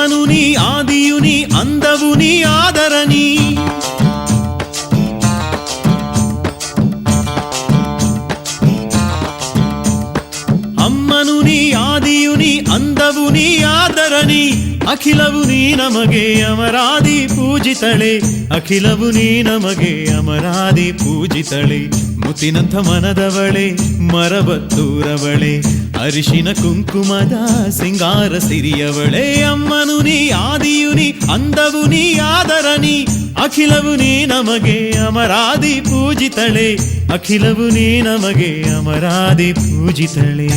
ఆనుని ఆదియుని అందవుని ఆదరని అమ్మనుని ఆదియుని అందవుని ಆದರನಿ ಅಖಿಲವು ನೀ ನಮಗೆ ಅಮರಾದಿ ಪೂಜಿತಳೆ ಅಖಿಲವು ನೀ ನಮಗೆ ಅಮರಾದಿ ಪೂಜಿತಳೆ ಮುತ್ತಿನಂಥ ಮನದವಳೆ ಮರಬತ್ತೂರವಳೆ ಅರಿಶಿನ ಕುಂಕುಮದ ಸಿಂಗಾರ ಸಿರಿಯವಳೆ ಅಮ್ಮನು ನೀ, ಆದಿಯು ನೀ, ಅಂದವು ನೀ, ಆದರ ನೀ, ಅಖಿಲವು ನೀ, ನಮಗೆ ಅಮರಾದಿ ಪೂಜಿತಳೆ, ಅಖಿಲವು ನೀ, ನಮಗೆ ಅಮರಾದಿ ಪೂಜಿತಳೆ.